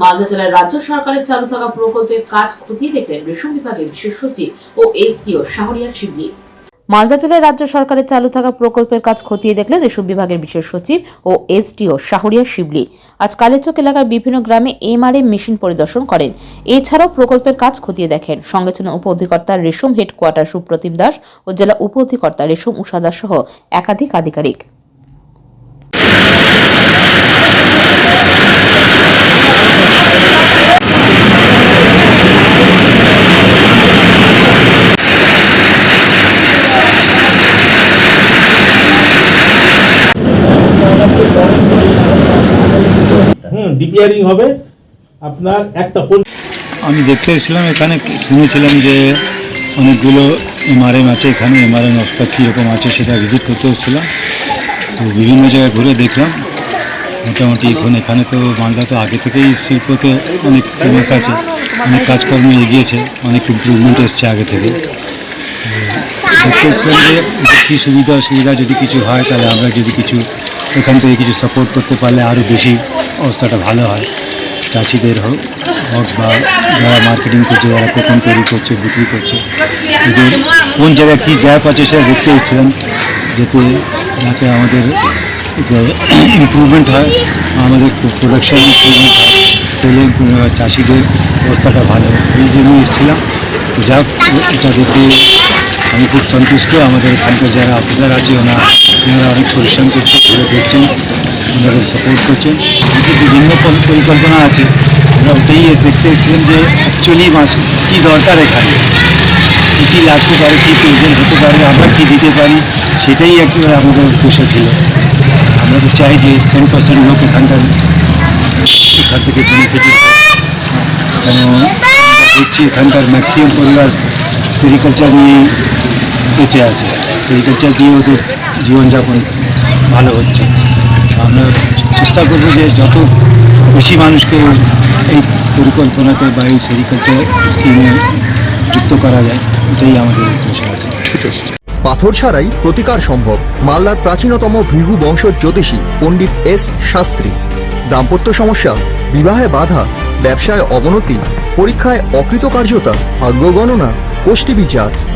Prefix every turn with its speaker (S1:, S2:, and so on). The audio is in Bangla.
S1: মালদা জেলার রাজ্য সরকারের চালু থাকা প্রকল্পের কাজ খতিয়ে দেখলেন রেশম বিভাগের বিশেষ সচিব ও এসডিও শাহরিয়ার শিবলি। মালদা জেলায় রাজ্য সরকারের চালু থাকা প্রকল্পের কাজ খতিয়ে দেখলেন রেশম বিভাগের বিশেষ সচিব ও এসডিও শাহরিয়ার শিবলি। আজ কালেচক এলাকার বিভিন্ন গ্রামে এমআরএম মেশিন পরিদর্শন করেন। এছাড়াও প্রকল্পের কাজ খতিয়ে দেখেন। সঙ্গে ছিলেন উপ অধিকর্তা রেশম হেডকোয়ার্টার সুপ্রতিম দাস ও জেলা উপ অধিকর্তা রেশম উষা সহ একাধিক আধিকারিক।
S2: হুম ডিপিয়ারিং হবে। আপনার একটা
S3: আমি দেখতে এসেছিলাম এখানে, শুনেছিলাম যে অনেকগুলো এমআরএম আছে এখানে এমআরএম অবস্থা কীরকম আছে সেটা ভিজিট করতে এসেছিলাম। তো বিভিন্ন জায়গায় ঘুরে দেখলাম। মোটামুটি এখন এখানে তো মালদা তো আগে থেকেই শিল্পতে অনেক ফেমাস আছে, অনেক কাজকর্ম এগিয়েছে, অনেক ইম্প্রুভমেন্ট এসছে আগে থেকে। দেখতে এসেছিলাম যে কী সুবিধা অসুবিধা যদি কিছু হয়, তাহলে আমরা যদি কিছু, এখান থেকে কিছু সাপোর্ট করতে পারলে আরও বেশি অবস্থাটা ভালো হয়। চাষিদের হোক বা যারা মার্কেটিং করছে, যারা কোকন তৈরি করছে, বিক্রি করছে এদের কোন জায়গায় কী গ্যাপ আছে সেটা দেখতে এসেছিলাম, যাতে যাতে আমাদের ইমপ্রুভমেন্ট হয়, আমাদের প্রোডাকশন ইমপ্রুভমেন্ট হয় সেলে চাষিদের অবস্থাটা ভালো। এই জন্য এসেছিলাম। যাক, এটা দেখে আমি খুব সন্তুষ্ট। আমাদের এখানকার যারা অফিসার আছে, ওনারা ওনারা অনেক পরিশ্রম করছে ঘুরে দেখছেন ওনাদের সাপোর্ট করছেন। বিভিন্ন পরিকল্পনা আছে, আমরা ওটাই দেখতে এসেছিলাম যে অ্যাকচুয়ালি মাছ কী দরকার এখানে? কী কী লাগতে পারে, কী প্রয়োজন হতে পারে, আমরা কী দিতে পারি, সেটাই একেবারে আমাদের উদ্দেশ্য ছিল। আমরা তো চাই যে সেভেন পার্সেন্ট লোক এখানকার এখান থেকে বেনিফিট কেন দেখছি এখানকার ম্যাক্সিমাম পরিবার সেরিকালচার নিয়ে বেঁচে আছে। সেরিকালচার দিয়ে ওদের জীবনযাপন ভালো হচ্ছে। আমরা চেষ্টা করব যে যত বেশি মানুষকে এই পরিকল্পনাতে বা এই সেরিকালচার স্কিমে যুক্ত করা যায়, এটাই আমাদের উদ্দেশ্য আছে।
S4: পাথর ছাড়াই প্রতিকার সম্ভব। মালদার প্রাচীনতম ভৃহু বংশ জ্যোতিষী পণ্ডিত এস শাস্ত্রী। দাম্পত্য সমস্যা, বিবাহে বাধা, ব্যবসায় অবনতি, পরীক্ষায় অকৃতকার্যতা, ভাগ্য গণনা গোষ্ঠী বিচার